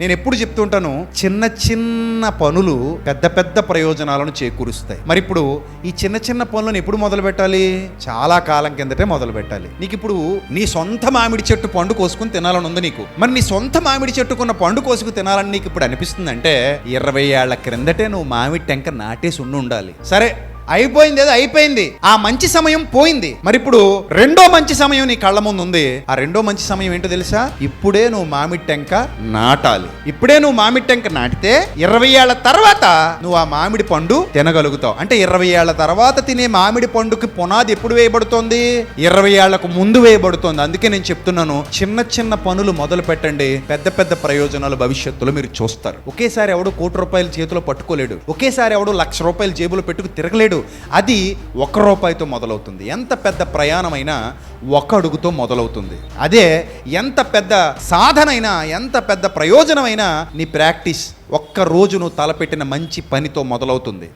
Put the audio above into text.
నేను ఎప్పుడు చెప్తుంటాను చిన్న చిన్న పనులు పెద్ద పెద్ద ప్రయోజనాలను చేకూరుస్తాయి. మరి ఇప్పుడు ఈ చిన్న చిన్న పనులను ఎప్పుడు మొదలు పెట్టాలి? చాలా కాలం కిందటే మొదలు పెట్టాలి. నీకు ఇప్పుడు నీ సొంత మామిడి చెట్టు పండు కోసుకుని తినాలని ఉంది నీకు. మరి నీ సొంత మామిడి చెట్టుకున్న పండు కోసుకు తినాలని నీకు ఇప్పుడు అనిపిస్తుంది అంటే ఇరవై ఏళ్ళ క్రిందటే నువ్వు మామిడి టెంక నాటేసి ఉండి ఉండాలి. సరే అయిపోయింది ఏదో అయిపోయింది. ఆ మంచి సమయం పోయింది. మరి ఇప్పుడు రెండో మంచి సమయం నీ కళ్ళ ముందు ఉంది. ఆ రెండో మంచి సమయం ఏంటో తెలుసా? ఇప్పుడే నువ్వు మామిడి టెంక నాటాలి. ఇప్పుడే నువ్వు మామిడి టెంక నాటితే ఇరవై ఏళ్ళ తర్వాత నువ్వు ఆ మామిడి పండు తినగలుగుతావు. అంటే ఇరవై ఏళ్ళ తర్వాత తినే మామిడి పండుకి పునాది ఎప్పుడు వేయబడుతోంది? ఇరవై ఏళ్ళకు ముందు వేయబడుతోంది. అందుకే నేను చెప్తున్నాను చిన్న చిన్న పనులు మొదలు పెట్టండి. పెద్ద పెద్ద ప్రయోజనాలు భవిష్యత్తులో మీరు చూస్తారు. ఒకేసారి ఎవడు కోటి రూపాయలు చేతిలో పట్టుకోలేడు. ఒకేసారి ఎవడు లక్ష రూపాయలు జేబులో పెట్టుకు తిరగలేడు. అది ఒక రూపాయితో మొదలవుతుంది. ఎంత పెద్ద ప్రయాణమైనా ఒక అడుగుతో మొదలవుతుంది. అదే ఎంత పెద్ద సాధనైనా ఎంత పెద్ద ప్రయోజనమైనా నీ ప్రాక్టీస్ ఒక్క రోజు నువ్వు తలపెట్టిన మంచి పనితో మొదలవుతుంది.